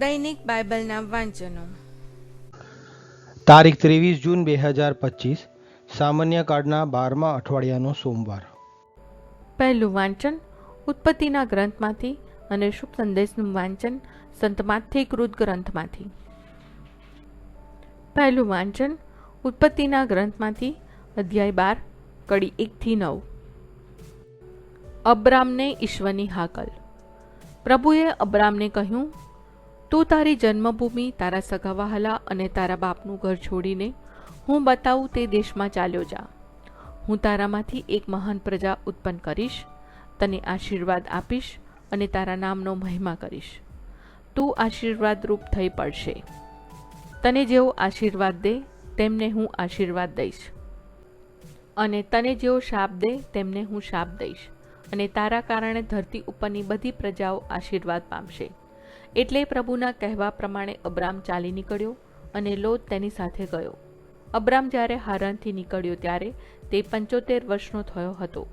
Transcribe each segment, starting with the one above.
દૈનિક બાઇબલના વાંચનો. તારીખ ત્રેવીસ જૂન બે હજાર પચીસ સામાન્ય કાળના બારમા અઠવાડિયાનો સોમવાર. પહેલું વાંચન ઉત્પત્તિના ગ્રંથમાંથી અને શુભ સંદેશનું વાંચન સંતમાંથી કૃત ગ્રંથમાંથી. પહેલું વાંચન ઉત્પત્તિના ગ્રંથમાંથી અધ્યાય બાર કડી એકથી નવ. અબ્રામને ઈશ્વરની હાકલ. પ્રભુએ અબ્રામને કહ્યું તું તારી જન્મભૂમિ, તારા સગા વહાલા અને તારા બાપનું ઘર છોડીને હું બતાવું તે દેશમાં ચાલ્યો જા. હું તારામાંથી એક મહાન પ્રજા ઉત્પન્ન કરીશ, તને આશીર્વાદ આપીશ અને તારા નામનો મહિમા કરીશ. તું આશીર્વાદરૂપ થઈ પડશે. તને જેવો આશીર્વાદ દે, તેમને હું આશીર્વાદ દઈશ. અને તને જેવો શાપ દે, તેમને હું શાપ દઈશ. અને તારા કારણે ધરતી ઉપરની બધી પ્રજાઓ આશીર્વાદ પામશે. એટલે પ્રભુના કહેવા પ્રમાણે અબ્રામ ચાલી નીકળ્યો અને લોત તેની સાથે ગયો. અબ્રામ જ્યારે હારાનથી નીકળ્યો ત્યારે તે પંચોતેર વર્ષનો થયો હતો.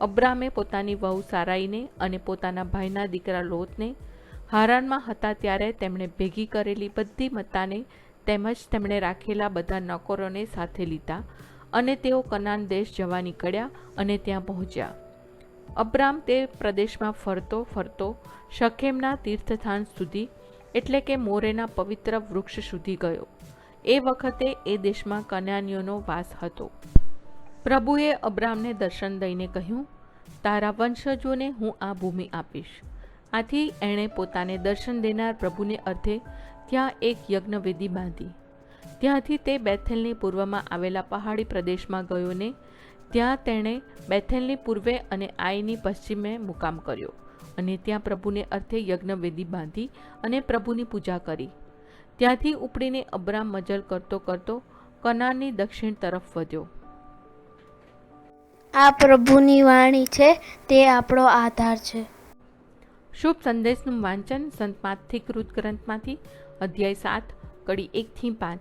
અબ્રામે પોતાની વહુ સારાઈને અને પોતાના ભાઈના દીકરા લોતને હારાનમાં હતા ત્યારે તેમણે ભેગી કરેલી બધી મત્તાને તેમજ તેમણે રાખેલા બધા નોકરોને સાથે લીધા અને તેઓ કનાન દેશ જવા નીકળ્યા અને ત્યાં પહોંચ્યા. અબ્રામ તે પ્રદેશમાં ફરતો ફરતો શખેમના તીર્થસ્થાન સુધી, એટલે કે મોરેના પવિત્ર વૃક્ષ સુધી ગયો. એ વખતે એ દેશમાં કન્યાનીઓનો વાસ હતો. પ્રભુએ અબ્રામને દર્શન દઈને કહ્યું, તારા વંશજોને હું આ ભૂમિ આપીશ. આથી એણે પોતાને દર્શન દેનાર પ્રભુને અર્થે ત્યાં એક યજ્ઞવેદી બાંધી. ત્યાંથી તે બેથેલની પૂર્વમાં આવેલા પહાડી પ્રદેશમાં ગયો ને ત્યાં તેણે બેથેલની પૂર્વે અને આઈની પશ્ચિમે મુકામ કર્યો અને ત્યાં પ્રભુને અર્થે યજ્ઞવેદી બાંધી અને પ્રભુની પૂજા કરી. ત્યાંથી ઉપડીને અબ્રામ મજલ કરતો કરતો કનાનની દક્ષિણ તરફ વધ્યો. આ પ્રભુની વાણી છે તે આપણો આધાર છે. શુભ સંદેશનું વાંચન સંતમાંથી કૃત ગ્રંથમાંથી અધ્યાય સાત કડી એકથી પાંચ.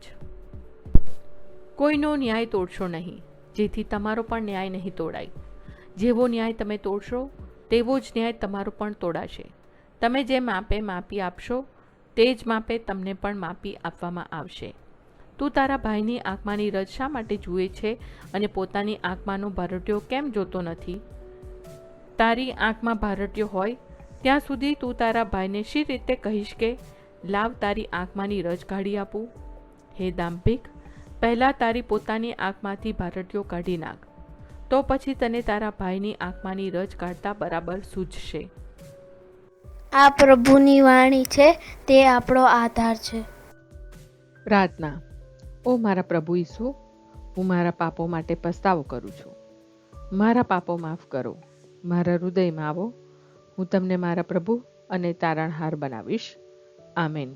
કોઈનો ન્યાય તોડશો નહીં. જેથી તમારો પણ ન્યાય નહીં તોડાય. જેવો ન્યાય તમે તોડશો, તેવો જ ન્યાય તમારો પણ તોડાશે. તમે જે માપે માપી આપશો, તે જ માપે તમને પણ માપી આપવામાં આવશે. તું તારા ભાઈની આંખમાંની રજ શા માટે જુએ છે અને પોતાની આંખમાંનો ભારટ્યો કેમ જોતો નથી? તારી આંખમાં ભારટ્યો હોય, ત્યાં સુધી તું તારા ભાઈને શી રીતે કહીશ કે, લાવ તારી આંખમાંની રજ કાઢી આપું? હે દાંભિક પહેલાં તારી પોતાની આંખમાંથી ભારતીયો કાઢી નાખ. તો પછી તને તારા ભાઈની આંખમાંની રજ કાઢતા બરાબર સૂઝશે આ પ્રભુની વાણી છે તે આપણો આધાર છે. પ્રાર્થના. ઓ મારા પ્રભુ ઈસુ હું મારા પાપો માટે પસ્તાવો કરું છું. મારા પાપો માફ કરો. મારા હૃદયમાં આવો. હું તમને મારા પ્રભુ અને તારણહાર બનાવીશ. આમેન.